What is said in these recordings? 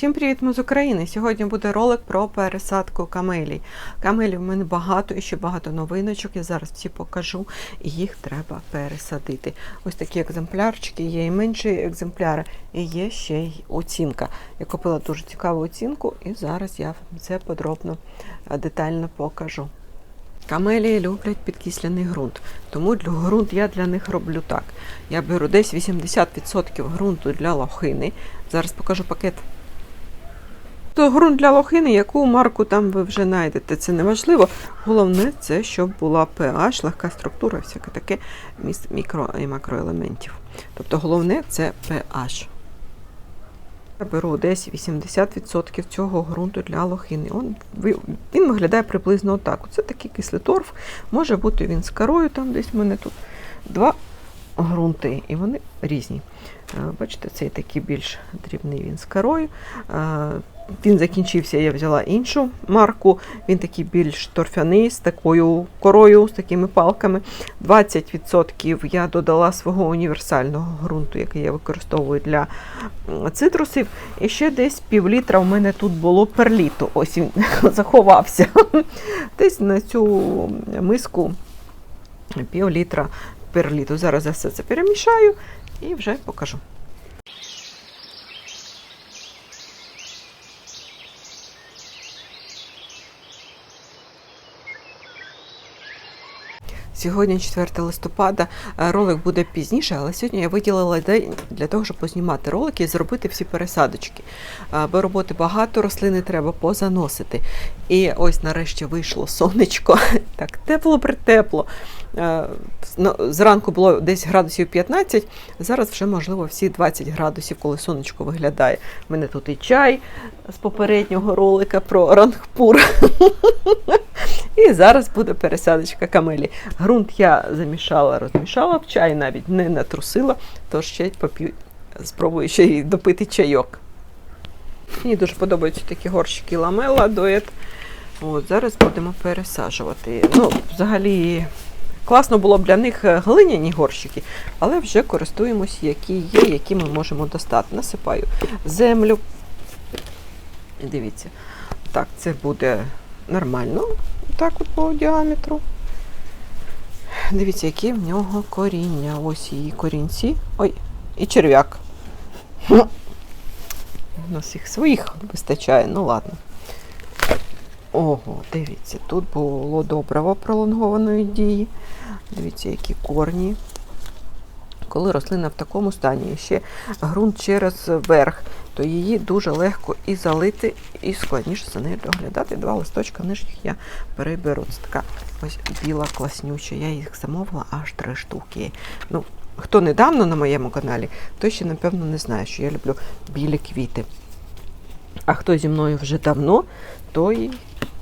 Всім привіт, ми з України. Сьогодні буде ролик про пересадку камелій. Камелій в мене багато і ще багато новиночок. Я зараз всі покажу, їх треба пересадити. Ось такі екземплярчики, є і менші екземпляри, і є ще й оцінка. Я купила дуже цікаву оцінку, і зараз я вам це подробно е, детально покажу. Камелії люблять підкислений ґрунт, тому ґрунт я для них роблю так. Я беру десь 80% ґрунту для лохини. Зараз покажу пакет. То ґрунт для лохини, яку марку там ви вже знайдете, це не важливо. Головне, це щоб була pH, легка структура, всяке таке мікро і макроелементів. Тобто головне це pH. Я беру десь 80% цього ґрунту для лохини. Он, він виглядає приблизно отак. Це такий кислий торф. Може бути він з корою, там десь в мене тут два ґрунти, і вони різні. Е, Бачите, цей такий більш дрібний він з корою. Він закінчився, я взяла іншу марку. Він такий більш торфяний, з такою корою, з такими палками. 20% я додала свого універсального ґрунту, який я використовую для цитрусів. І ще десь пів літра у мене тут було перліту. Ось він заховався. Десь на цю миску пів літра перліту. Зараз я все це перемішаю і вже покажу. Сьогодні 4 листопада. Е, Ролик буде пізніше, але сьогодні я виділила день для того, щоб познімати ролики і зробити всі пересадочки. Е, Бо роботи багато, рослини треба позаносити. І ось нарешті вийшло сонечко. Так, тепло притепло. Е, ну, Зранку було десь градусів 15, зараз вже, можливо, всі 20 градусів, коли сонечко виглядає. У мене тут і чай з попереднього ролика про рангпур. І зараз буде пересадочка камелі. Грунт я замішала, розмішала в чай, навіть не натрусила, тож ще поп'ю, спробую ще й допити чайок. Мені дуже подобаються такі горщики ламела, дует. От, зараз будемо пересаджувати. Ну, взагалі, класно було б для них е, глиняні горщики, але вже користуємось, які є, які ми можемо достати. Насипаю землю. Дивіться, так, це буде нормально, так от по діаметру. Дивіться, які в нього коріння. Ось її корінці. Ой, і черв'як. У нас їх своїх вистачає, ну ладно. Ого, дивіться, тут було добриво пролонгованої дії. Дивіться, які корні. Коли рослина в такому стані, ще ґрунт через верх, то її дуже легко і залити, і складніше за нею доглядати. Два листочка нижніх я переберу. Це така ось біла класнюча. Я їх замовила аж три штуки. Ну, хто недавно на моєму каналі, той ще, напевно, не знає, що я люблю білі квіти. А хто зі мною вже давно, той,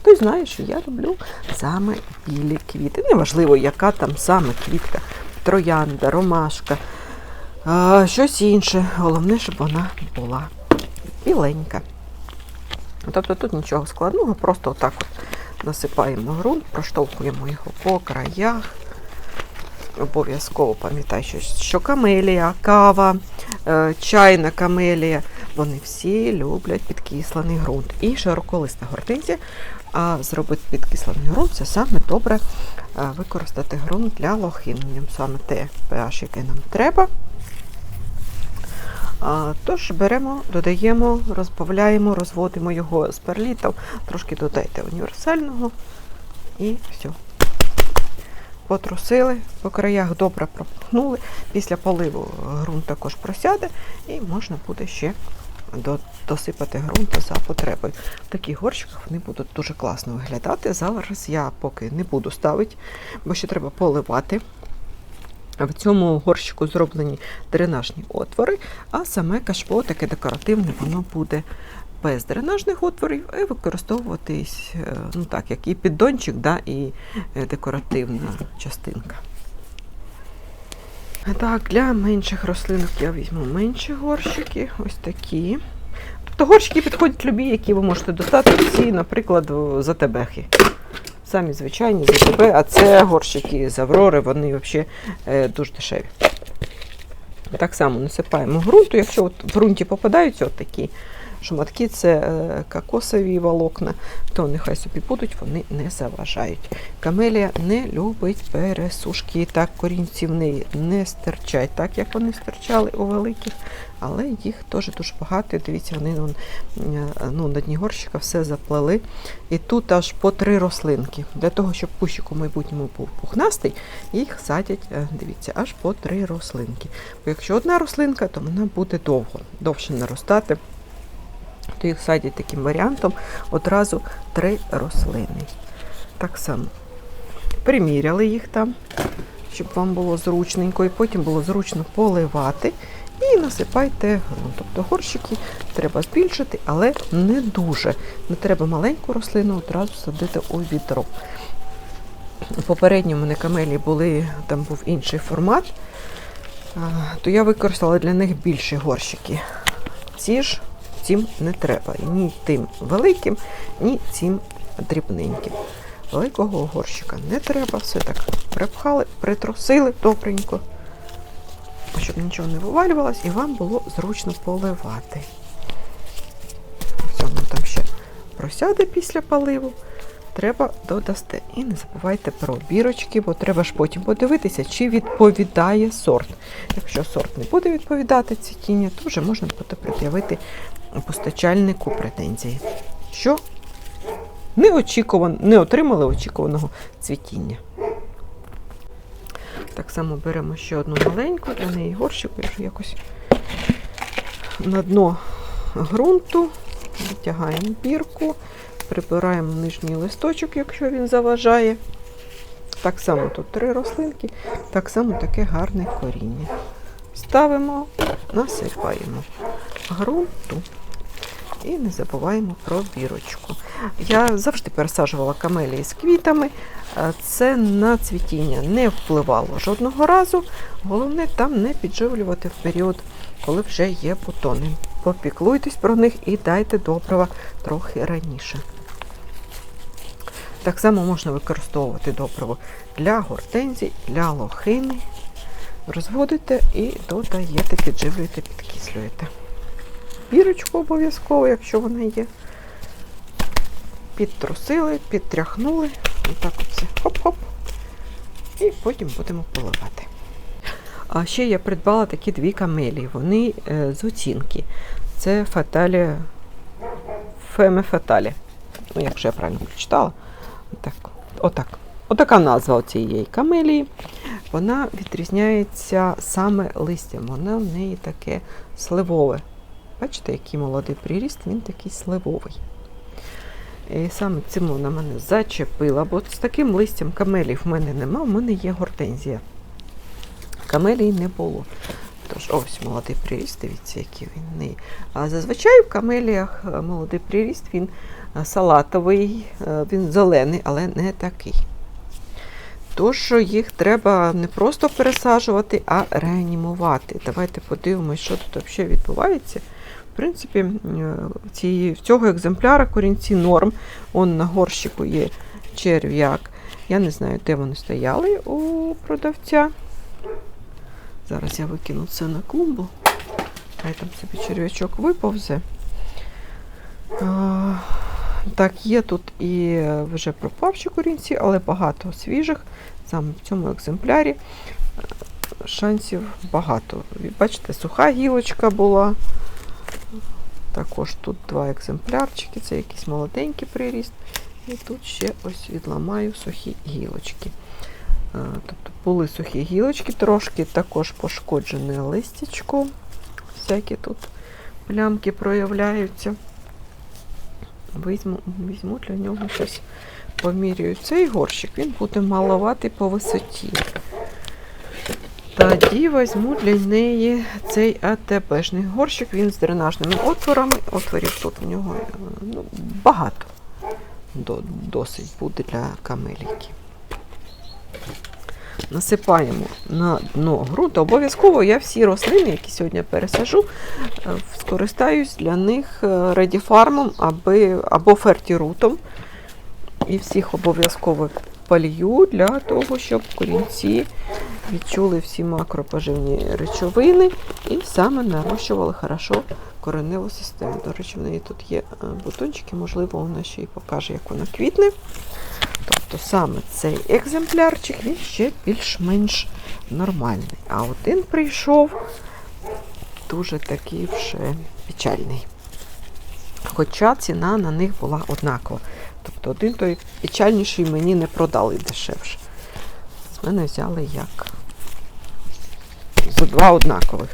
той знає, що я люблю саме білі квіти. Неважливо, яка там саме квітка, троянда, ромашка, щось інше. Головне, щоб вона була біленька. Тобто тут нічого складного, просто отак от насипаємо ґрунт, проштовхуємо його по краях. Обов'язково пам'ятай, що, камелія, кава, е, чайна камелія, вони всі люблять підкислений ґрунт. І широколисна гортензія, а зробити підкислений ґрунт це саме добре е, використати ґрунт для лохин. В ньому саме те pH, яке нам треба. Тож беремо, додаємо, розбавляємо, розводимо його з перлітом, трошки додайте універсального і все. Потрусили, по краях добре пропухнули. Після поливу ґрунт також просяде і можна буде ще досипати ґрунт за потребою. В таких горщиках вони будуть дуже класно виглядати. Зараз я поки не буду ставити, бо ще треба поливати. В цьому горщику зроблені дренажні отвори, а саме кашпо таке декоративне, воно буде без дренажних отворів і використовуватись е, ну так, як і піддончик, да, і е, декоративна частинка. Так, для менших рослинок я візьму менші горщики, ось такі. Тобто горщики підходять любі, які ви можете достати всі, наприклад, за тебехи. Самі звичайні за тебе, а це горщики з Аврори, вони взагалі е, дуже дешеві. Так само насипаємо ґрунту. Якщо от в ґрунті попадаються от такі шматки це е, кокосові волокна, то нехай собі будуть, вони не заважають. Камелія не любить пересушки, так корінці в неї не стирчать, так як вони стирчали у великих, але їх теж дуже багато. Дивіться, вони вон, е, ну, на дні горщика все заплели. І тут аж по три рослинки. Для того, щоб кущик у майбутньому був пухнастий, їх садять, е, дивіться, аж по три рослинки. Бо якщо одна рослинка, то вона буде довго, довше наростати. То їх садять таким варіантом одразу три рослини. Так само приміряли їх там, щоб вам було зручненько, і потім було зручно поливати. І насипайте ґрунт. Тобто горщики треба збільшити, але не дуже. Не треба маленьку рослину одразу садити у відро. У попередньому мене камелі були, там був інший формат, то я використала для них більші горщики. Ці ж цим не треба. Ні тим великим, ні цим дрібненьким. Великого горщика не треба, все так припхали, притрусили добренько, щоб нічого не вивалювалось і вам було зручно поливати. Все, воно там ще просяде після поливу. Треба додасти. І не забувайте про бірочки, бо треба ж потім подивитися, чи відповідає сорт. Якщо сорт не буде відповідати цвітінню, то вже можна буде пред'явити постачальнику претензії. Що не, не отримали очікуваного цвітіння. Так само беремо ще одну маленьку, для неї горщик, якось на дно ґрунту, витягаємо бірку, прибираємо нижній листочок, якщо він заважає. Так само тут три рослинки, так само таке гарне коріння. Ставимо, насипаємо ґрунту і не забуваємо про бірочку. Я завжди пересаджувала камелії з квітами. Це на цвітіння не впливало жодного разу. Головне там не підживлювати в період, коли вже є бутони. Попіклуйтесь про них і дайте добрива трохи раніше. Так само можна використовувати добриво для гортензій, для лохини. Розводите і додаєте, підживлюєте, підкислюєте. Бірочку обов'язково, якщо вона є. Підтрусили, підтряхнули. Отак от все. Хоп-хоп. І потім будемо поливати. А ще я придбала такі дві камелії. Вони е, з оцінки. Це фаталі, феме фаталі. Ну, якщо я правильно прочитала. Так, отак. Отака назва цієї камелії. Вона відрізняється саме листям. Вона в неї таке сливове. Бачите, який молодий приріст, він такий сливовий. І саме цим вона мене зачепила, бо з таким листям камелій в мене нема, в мене є гортензія. Камелій не було. Тож, ось молодий приріст, дивіться, який він. А зазвичай в камеліях е, молодий приріст, він е, салатовий, е, він зелений, але не такий. Тож їх треба не просто пересаджувати, а реанімувати. Давайте подивимось, що тут взагалі відбувається. Принципі, е, ці, в цього екземпляра корінці норм. Он на горщику є черв'як. Я не знаю, де вони стояли у продавця. Зараз я викину це на клумбу. Хай там собі черв'ячок виповзе. А, Так, є тут і вже пропавші корінці, але багато свіжих. Саме в цьому екземплярі е, шансів багато. Бачите, суха гілочка була. Також тут два екземплярчики, це якийсь молоденький приріст. І тут ще ось відламаю сухі гілочки. Е, Тобто були сухі гілочки, трошки також пошкоджене листячко. Всякі тут плямки проявляються. Візьму, візьму для нього щось помірюю. Цей горщик, він буде маловатий по висоті. Тоді візьму для неї цей АТБшний горщик, він з дренажними отворами. Отворів тут в нього е, ну, багато. До, досить буде для камеліки. Насипаємо на дно ґрунту. Обов'язково я всі рослини, які сьогодні пересажу, е, скористаюсь для них редіфармом або фертірутом. І всіх обов'язково полью для того, щоб корінці відчули всі макропоживні речовини і саме нарощували хорошо кореневу систему. До речі, в неї тут є е, бутончики, можливо, вона ще й покаже, як вона квітне. Тобто саме цей екземплярчик він ще більш-менш нормальний. А один прийшов дуже такий вже печальний. Хоча ціна на них була однакова. Тобто один той печальніший мені не продали дешевше. З мене взяли як за два однакових.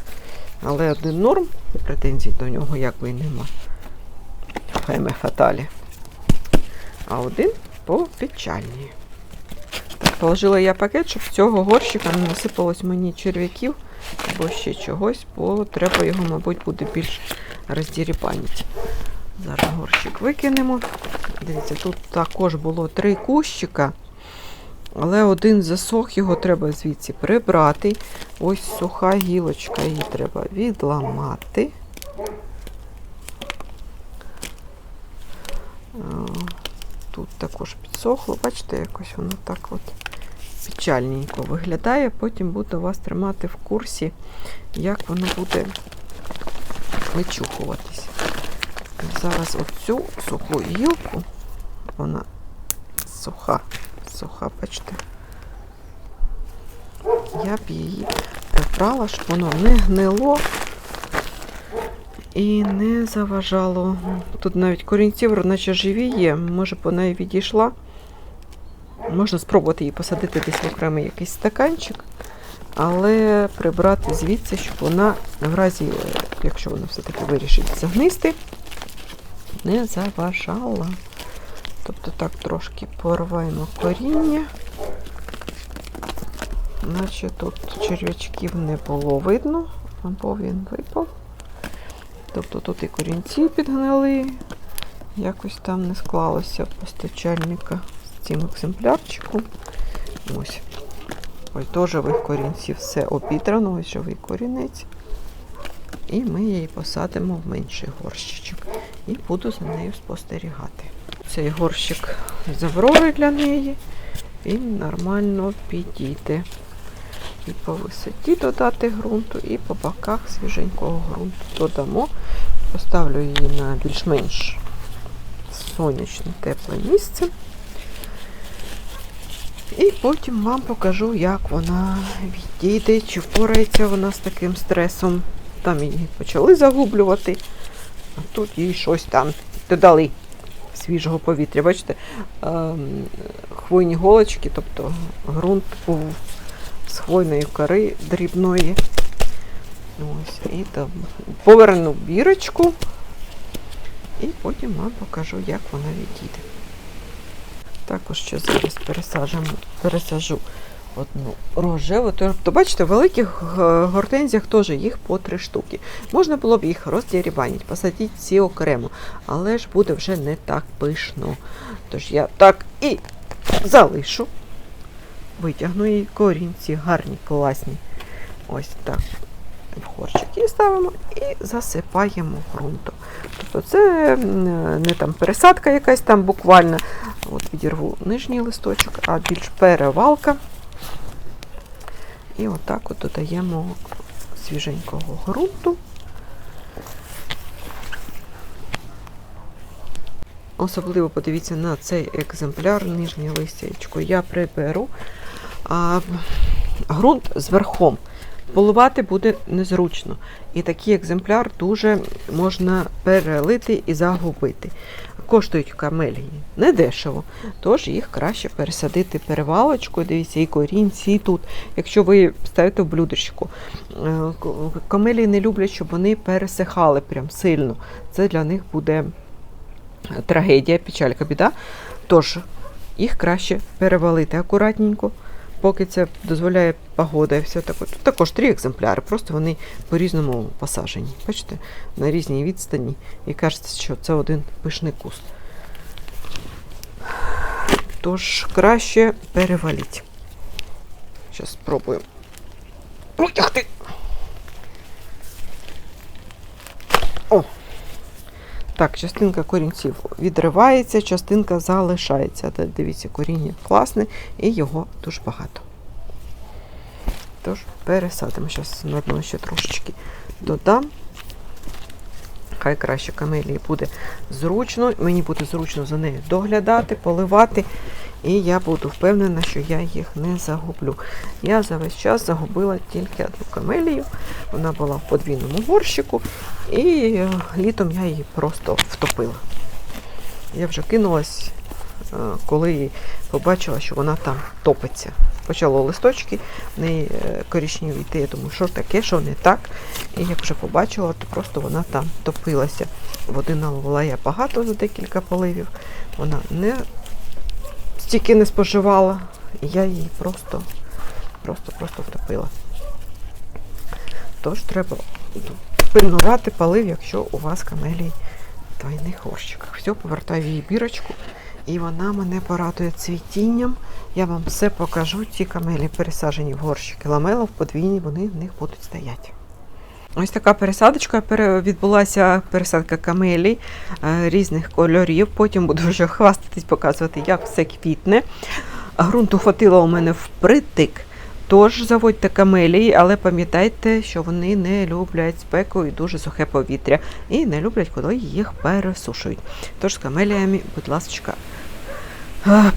Але один норм, претензій до нього якби і нема. Феме фаталі. А один попечальніє. Так, положила я пакет, щоб з цього горщика не насипалось мені черв'яків або ще чогось, бо треба його, мабуть, буде більш роздірібанити. Зараз горщик викинемо. Дивіться, тут також було три кущика, але один засох, його треба звідси прибрати. Ось суха гілочка, її треба відламати. Тут також підсохло, бачите, якось воно так от печальненько виглядає. Потім буду вас тримати в курсі, як воно буде вичухуватись. Зараз оцю суху гілку, вона суха, суха, бачите. Я б її прибрала, щоб воно не гнило і не заважало. Тут навіть корінців, наче живі є, може б вона і відійшла. Можна спробувати її посадити десь в окремий якийсь стаканчик, але прибрати звідси, щоб вона в разі, якщо вона все-таки вирішить загнисти, не заважала. Тобто так трошки порваємо коріння. Наче тут черв'ячків не було видно, або він випав. Тобто тут і корінці підгнили, якось там не склалося постачальника з цим екземплярчиком. Ось. Ось до живих корінців все обідрано, ось живий корінець. І ми її посадимо в менший горщичок. І буду за нею спостерігати. Цей горщик з аврори для неї. Він нормально підійде. І по висоті додати ґрунту, і по боках свіженького ґрунту додамо. Поставлю її на більш-менш сонячне тепле місце. І потім вам покажу, як вона відійде, чи впорається вона з таким стресом. Там її почали загублювати, а тут їй щось там додали свіжого повітря. Бачите, ем, хвойні голочки, тобто ґрунт був з хвойної кори дрібної. Ось, і там поверну бірочку, і потім вам покажу, як вона відійде. Також ще зараз пересаджу, пересажу одну рожеву. Тобто, бачите, в великих г- гортензіях теж їх по три штуки. Можна було б їх роздірібанити, посадити всі окремо, але ж буде вже не так пишно. Тож я так і залишу. Витягну її корінці, гарні, класні. Ось так. В горщики ставимо і засипаємо ґрунтом. Тобто це не там пересадка якась там буквально. От відірву нижній листочок, а більш перевалка. І отак от додаємо свіженького ґрунту. Особливо подивіться на цей екземпляр, нижнє листячко. Я приберу. А, ґрунт з верхом. Поливати буде незручно. І такий екземпляр дуже можна перелити і загубити. Коштують камелії недешево, тож їх краще пересадити перевалочкою. Дивіться, і корінці тут. Якщо ви ставите в блюдечку, Е, камелії не люблять, щоб вони пересихали прям сильно. Це для них буде трагедія, печалька, біда. Тож їх краще перевалити акуратненько, поки це дозволяє погода і все таке. Тут також три екземпляри, просто вони по-різному посажені. Бачите, на різній відстані. І кажеться, що це один пишний куст. Тож краще переваліть. Зараз спробую. Витягти. О! Так, частинка корінців відривається, частинка залишається. Дивіться, коріння класне і його дуже багато. Тож пересадимо. Зараз на дно ще трошечки додам. хай краще камелії буде зручно. Мені буде зручно за нею доглядати, поливати. І я буду впевнена, що я їх не загублю. Я за весь час загубила тільки одну камелію. Вона була в подвійному горщику, і е, літом я її просто втопила. Я вже кинулась, е, коли побачила, що вона там топиться. Почало листочки, в неї е, йти. Я думаю, що таке, що не так. І як вже побачила, то просто вона там топилася. Води налила я багато за декілька поливів. Вона не стільки не споживала, і я її просто, просто, просто втопила. Тож треба пильнувати полив, якщо у вас камелій в двойних горщиках. Все, повертаю її бірочку, і вона мене порадує цвітінням. Я вам все покажу. Ті камелі пересаджені в горщики ламела в подвійні, вони в них будуть стояти. Ось така пересадочка відбулася пересадка камелій е, різних кольорів. Потім буду вже хвастатись, показувати, як все квітне. Грунту хватило у мене впритик. Тож заводьте камелії, але пам'ятайте, що вони не люблять спеку і дуже сухе повітря. І не люблять, коли їх пересушують. Тож з камеліями, будь ласка, е,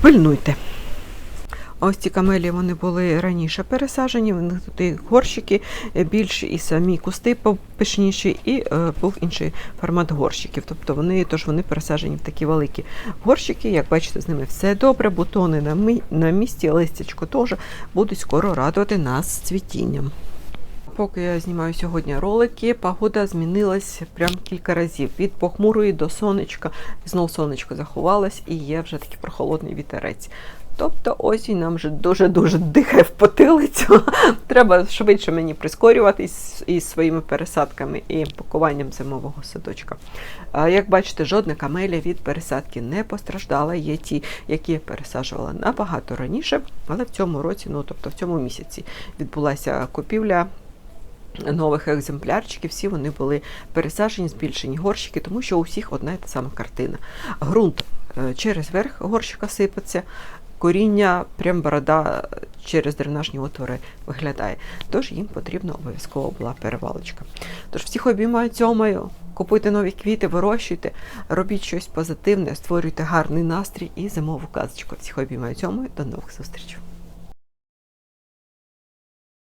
Ось ці камелії вони були раніше пересаджені, в них тут і горщики е, більші, і самі кусти пишніші, і е, був інший формат горщиків. Тобто вони, тож вони пересаджені в такі великі горщики. Як бачите, з ними все добре, бутони на, мі- на місці, листячко теж будуть скоро радувати нас цвітінням. Поки я знімаю сьогодні ролики, погода змінилась прям кілька разів. Від похмурої до сонечка. Знов сонечко заховалось і є вже такий прохолодний вітерець. Тобто осінь нам вже дуже-дуже дихає в потилицю. Треба швидше мені прискорюватись із своїми пересадками і пакуванням зимового садочка. Як бачите, жодна камелія від пересадки не постраждала. Є ті, які я пересаджувала набагато раніше, але в цьому році, ну тобто в цьому місяці, відбулася купівля нових екземплярчиків. Всі вони були пересаджені, збільшені горщики, тому що у всіх одна і та сама картина. Грунт е, через верх горщика сипеться. Коріння, прям борода через дренажні отвори виглядає. Тож їм потрібна обов'язково була перевалочка. Тож всіх обіймаю цьомою, купуйте нові квіти, вирощуйте, робіть щось позитивне, створюйте гарний настрій і зимову казочку. Всіх обіймаю цьомою, До нових зустрічей.